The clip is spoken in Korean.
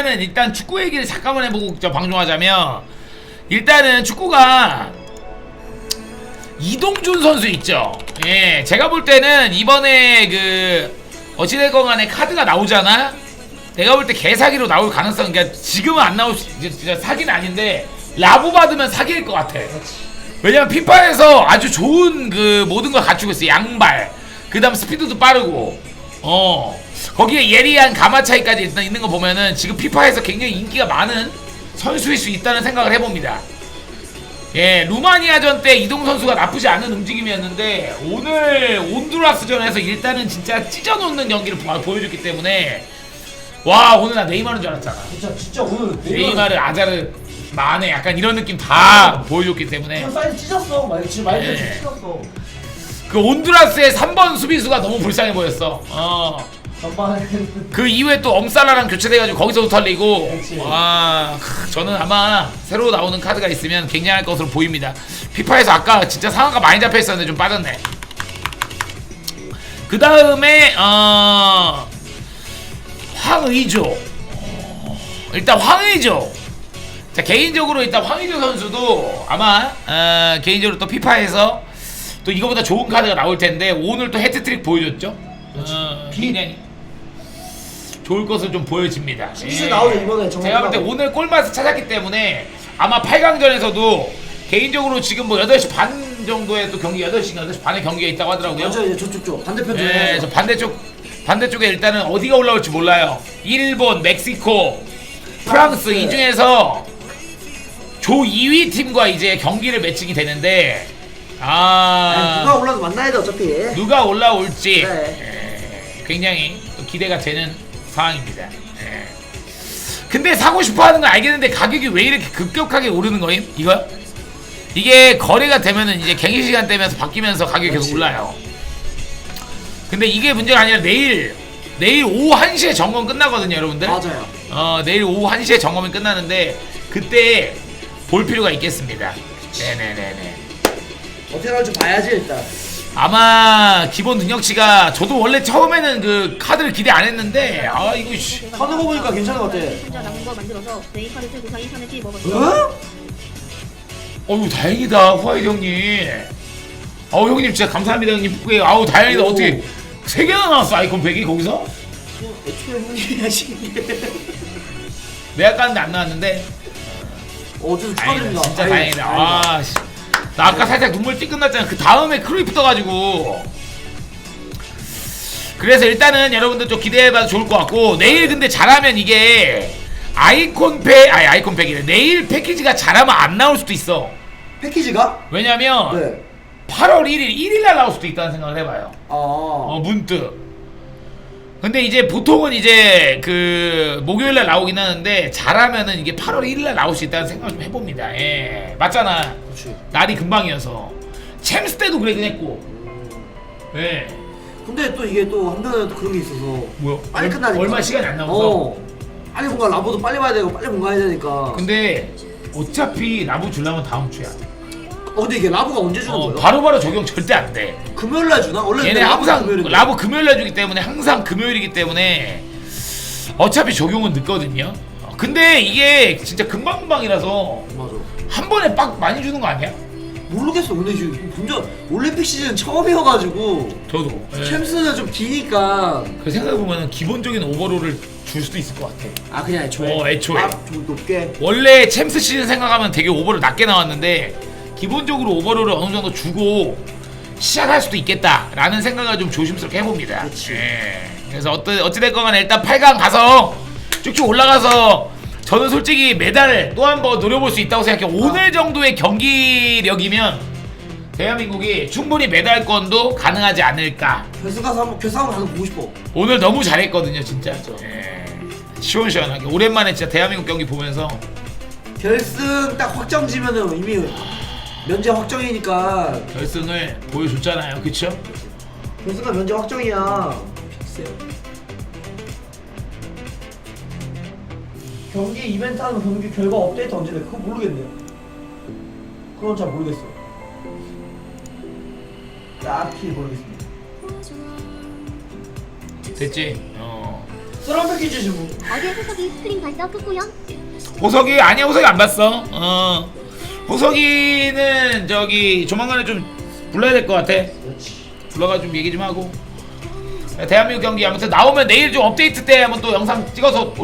일단은 일단 축구 얘기를 잠깐만 해보고 저 방송하자면 일단은 축구가 이동준 선수 있죠. 예, 제가 볼 때는 이번에 그 어찌됐건 간에 카드가 나오잖아. 내가 볼 때 개사기로 나올 가능성, 그러니까 지금은 안 나올 수, 진짜 사기는 아닌데 라부 받으면 사기일 것 같아. 왜냐면 피파에서 아주 좋은 그 모든 걸 갖추고 있어. 양발, 그다음 스피드도 빠르고, 어 거기에 예리한 가마 차이까지 일단 있는 거 보면은 지금 피파에서 굉장히 인기가 많은 선수일 수 있다는 생각을 해봅니다. 예, 루마니아전 때 이동 선수가 나쁘지 않은 움직임이었는데 오늘 온두라스전에서 일단은 진짜 찢어놓는 경기를 보- 보여줬기 때문에 와 오늘 나 네이마르인 줄 알았잖아. 진짜 진짜 오늘 네이마르, 아자르, 마네 약간 이런 느낌 다 보여줬기 때문에 형 사이즈 찢었어. 말 지금 말도 예. 네. 찢었어. 그 온두라스의 3번 수비수가 너무 불쌍해 보였어. 어. 그 이후에 또 엄살라랑 교체돼가지고 거기서도 털리고. 와 크, 저는 아마 새로 나오는 카드가 있으면 굉장할 것으로 보입니다 피파에서 아까 진짜 상황가 많이 잡혀 있었는데 좀 빠졌네 그 다음에 어 황의조 어, 일단 황의조 자 개인적으로 일단 황의조 선수도 아마 어, 개인적으로 또 피파에서 또 이거보다 좋은 카드가 나올 텐데 오늘 또 헤트트릭 보여줬죠 어, 굉장히 좋을 것을 좀 보여집니다. 실수 나오죠, 이번에 정말 제가 볼 때. 오늘 골맛을 찾았기 때문에 아마 8강전에서도 개인적으로 지금 뭐 8시 반 정도에 또 경기 8시인가 8시 반에 경기가 있다고 하더라고요. 맞아 이제 저쪽 쪽 반대편 쪽에. 예, 저 반대쪽 반대쪽에 일단은 어디가 올라올지 몰라요. 일본, 멕시코, 프랑스 프랑스. 이 중에서 조 2위 팀과 이제 경기를 매칭이 되는데 아 누가 올라도 만나야 돼 어차피. 누가 올라올지 네. 예, 굉장히 또 기대가 되는 상황입니다. 예. 근데 사고 싶어 하는 건 알겠는데 가격이 왜 이렇게 급격하게 오르는 거임? 이거? 이게 거래가 되면은 이제 갱신 시간 되면서 바뀌면서 가격이 계속. 올라요. 근데 이게 문제가 아니라 내일 내일 오후 1시에 점검 끝나거든요, 여러분들. 맞아요. 어, 내일 오후 1시에 점검이 끝나는데 그때 볼 필요가 있겠습니다. 네네네네. 어떻게 나올지 봐야지 일단. 아마 기본 능력치가 저도 원래 처음에는 그 카드를 기대 안 했는데 아 이거 씨. 하는 거 보니까 괜찮은 것 같아. 혼자 남은 거 만들어서 네이카드 들고 사이 산에 먹었어. 어? 어우 다행이다 후아이 형님. 아우 형님 진짜 감사합니다 형님 북구에 아우 다행이다 오. 어떻게 세 개나 나왔어 아이콘팩이 거기서? 애초에 형님이 하신 게. 내가 깠는데 안 나왔는데 어제도 다행이다 축하드립니다. 진짜 다행이다, 다행이다 아 씨. 나 아까 살짝 눈물 띠 끝났잖아 그 다음에 크루이프 떠가지고 그래서 일단은 여러분들 좀 기대해봐도 좋을 것 같고 내일 근데 잘하면 이게 아이콘팩 아니 아이콘팩이래 내일 패키지가 잘하면 안 나올 수도 있어 패키지가? 왜냐면 네. 8월 1일 1일날 나올 수도 있다는 생각을 해봐요 아. 어 문득 근데 이제 보통은 이제 그 목요일날 나오긴 하는데 잘하면은 이게 8월 1일날 나올 수 있다는 생각을 좀 해봅니다. 예. 맞잖아. 그렇지. 날이 금방이어서. 챔스 때도 그러긴 했고. 예. 근데 또 이게 또 한편으로 또 그런 게 있어서. 뭐야 빨리 끝나니까. 얼마 시간이 안 남아서. 어. 빨리 뭔가 라보도 빨리 봐야 되고 빨리 뭔가 해야 되니까. 근데 어차피 라부 주려면 다음 주야 어 근데 이게 라보가 언제 주는 어, 거예요? 바로바로 적용 절대 안 돼 금요일 날 주나? 원래 얘네 항상 금요일인데. 라부 금요일날 주기 때문에 항상 금요일이기 때문에 어차피 적용은 늦거든요 어, 근데 이게 진짜 금방금방이라서 맞아. 한 번에 빡 많이 주는 거 아니야? 모르겠어. 근데 지금 본전 올림픽 시즌 처음이어가지고 저도 예. 챔스는 좀 기니까 그 생각해보면 기본적인 오버롤을 줄 수도 있을 것 같아 아 그냥 애초에 어, 애초에. 아, 좀 높게 원래 챔스 시즌 생각하면 되게 오버롤 낮게 나왔는데 기본적으로 오버롤을 어느 정도 주고 시작할 수도 있겠다라는 생각을 좀 조심스럽게 해봅니다. 예. 그래서 어떠, 어찌됐건 간에 일단 8강 가서 쭉쭉 올라가서 저는 솔직히 메달 또한 번 노려볼 수 있다고 생각해요. 오늘 정도의 경기력이면 대한민국이 충분히 메달권도 가능하지 않을까. 결승 가서 한번 결승 한번 가서 보고 싶어. 오늘 너무 잘했거든요 진짜. 예. 시원시원하게. 오랜만에 진짜 대한민국 경기 보면서. 결승 딱 확정 지면은 이미 면제 확정이니까 결승을 보여줬잖아요 그쵸? 결승가 면제 확정이야 경기 이벤트 하는 경기 결과 업데이트 언제 돼? 그거 모르겠네요 그건 잘 모르겠어 딱히 모르겠습니다 됐지? 어. 그런 패키지지 뭐. 어제 후속이 스크린 봤어 크꾸형 보석이 아니야 보석이 안 봤어 어 보석이는 저기 조만간에 좀 불러야 될 것 같아. 불러가지고 좀 얘기 좀 하고 대한민국 경기 아무튼 나오면 내일 좀 업데이트 때 한번 또 영상 찍어서